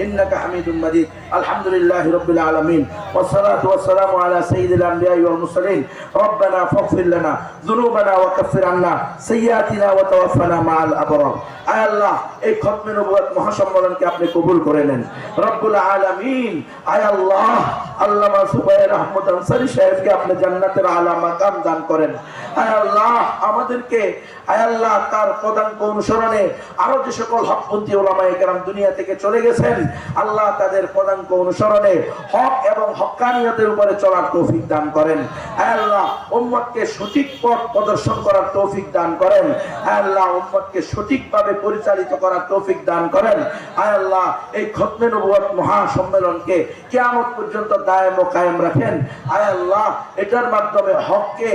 إنك حميد مجيد الحمد لله رب العالمين والصلاة والسلام على سيد الأنبياء والمرسلين ربنا فاغفر لنا ذنوبنا وكفر عنا سيئاتنا وتوفنا مع الأبرار আয় আল্লাহ এই খতমে নবুয়ত মহাসম্মেলনকে আপনি কবুল করে নেন রব্বুল আলামিন আয় আল্লাহ আল্লামা সুবাইর আহমদ আনসারী সাহেবকে আপনি জান্নাতের আলা মাকাম দান করেন আয় আল্লাহ আমাদেরকে আয় আল্লাহ তার পদাঙ্ক অনুসরণে আরো যে সকল হকপন্থী ওলামা একরাম দুনিয়া থেকে চলে গেছেন আল্লাহ তাদের পদাঙ্ক অনুসরণে হক এবং হক্কানিয়তের উপরে চলার তৌফিক দান করেন। আল্লাহ, উম্মতকে সঠিক পথ প্রদর্শন করার তৌফিক দান করেন। আল্লাহ, উম্মতকে সঠিকভাবে পরিচালিত করার তৌফিক দান করেন। আল্লাহ, এই খতমে নবুয়ত মহা সম্মেলনকে কিয়ামত পর্যন্ত দায়েম ও কায়েম রাখেন। আল্লাহ, এটার মাধ্যমে হককে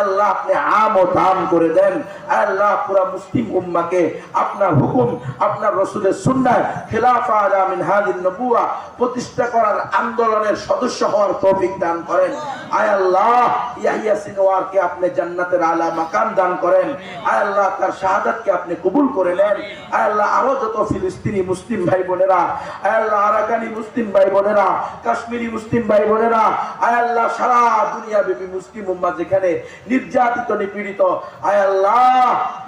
আল্লাহ, আপনি আম ও দাম করে দেন। আল্লাহ, পুরা মুসলিম উম্মাকে আপনার হুকুম, আপনার রসুলের সুন্নায় খেলাফা আলা প্রতিষ্ঠা করার আন্দোলনের সদস্য হওয়ার তৌফিক দান করেন। আপনি জান্নাতের আলা দান করেন। তার শাহাদাতকে আপনি কবুল করে নেন। আরও যত ফিলিস্তিনি মুসলিম ভাই বোনেরা আরাকানি মুসলিম ভাই বোনেরা, কাশ্মীরি মুসলিম ভাই বোনেরা সারা দুনিয়া ব্যাপী মুসলিম উম্মা যেখানে নির্যাতিত, নিপীড়িত, আয়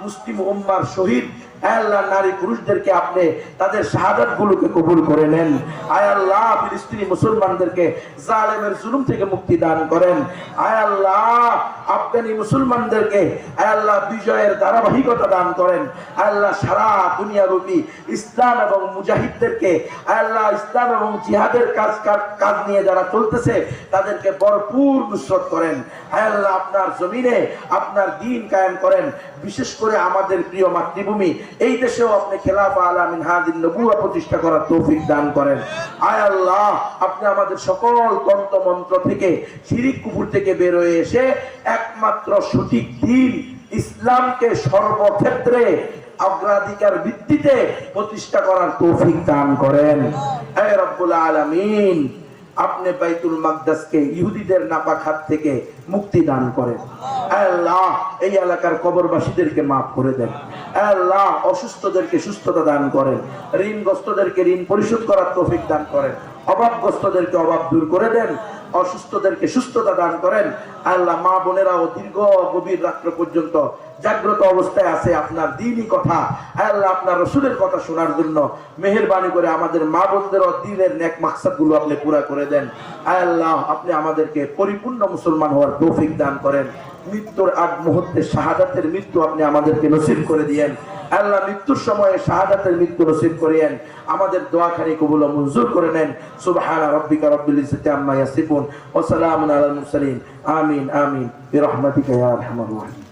মুসলিম উম্মার শহীদ, আয় নারী পুরুষদেরকে আপনি তাদের শাহাদাত গুলোকে কবুল করে নেন। আয় আল্লাহ, ফিলিস্তিনি মুসলমানদেরকে জালেমের জুলুম থেকে মুক্তি দান করেন। আয় আল্লাহ, আফগানি মুসলমানদেরকে আয় আল্লাহ বিজয়ের ধারাবাহিকতা দান করেন। আয় আল্লাহ সারা দুনিয়াব্যাপী ইসলাম এবং মুজাহিদদেরকে আয় আল্লাহ ইসলাম এবং জিহাদের কাজ কাজ- নিয়ে যারা চলতেছে, তাদেরকে ভরপুর নুসরত করেন। আয় আল্লাহ আপনার জমিনে আপনার দিন কায়েম করেন। বিশেষ করে আমাদের প্রিয় মাতৃভূমি, এই দেশেও আপনি খেলাফা আলামিন হাদিন নবুয়া প্রতিষ্ঠা করার তৌফিক দান করেন। আয় আল্লাহ, আপনি আমাদের সকল তন্ত্র মন্ত্র থেকে, শিরিক কুপুর থেকে বেরোয় এসে একমাত্র সঠিক দিন ইসলামকে সর্বক্ষেত্রে অগ্রাধিকার ভিত্তিতে প্রতিষ্ঠা করার তৌফিক দান করেন। আয় রব্বুল আলামিন আপনি বাইতুল মাকদাসকে ইহুদিদের নাপাক হাত থেকে মুক্তি দান করেন। আল্লাহ, এই এলাকার কবরবাসীদেরকে মাফ করে দেন। আল্লাহ, অসুস্থদেরকে সুস্থতা দান করেন। ঋণগ্রস্তদেরকে ঋণ পরিশোধ করার তৌফিক দান করেন। অভাবগ্রস্তদেরকে অভাব দূর করে দেন। অসুস্থদেরকে সুস্থতা দান করেন। আল্লাহ মা বোনেরাও দীর্ঘ গভীর রাত্র পর্যন্ত জাগ্রত অবস্থায় আছে আপনার দিনই কথা। আল্লাহ আপনার রসুলের কথা শোনার জন্য মেহেরবানি করে আমাদের মা বোনদের দিনের ন্যাক মাকসাদগুলো আপনি পুরা করে দেন। আল্লাহ আপনি আমাদেরকে পরিপূর্ণ মুসলমান হওয়ার তৌফিক দান করেন। মৃত্যুর আগ মুহূর্তে শাহাদাতের মৃত্যু আপনি আমাদেরকে নসিব করে দিয়েন। আল্লাহ মৃত্যুর সময়ে শাহাদাতের মৃত্যু নসিব করিয়েন। আমাদের দোয়াখানি কবুল মঞ্জুর করে নেন। সুবহান রব্বিকা রব্বিল ইজ্জতি আম্মা ইয়াসিফুন। ওয়া সালামুন আলাল মুরসালিন। আমিন আমিন। বিরহমাতিকা ইয়া আরহামার রাহিম।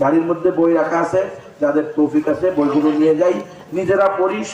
গাড়ির মধ্যে বই রাখা আছে। যাদের তৌফিক আছে, বইগুলো নিয়ে যাই। নিজেরা পড়ি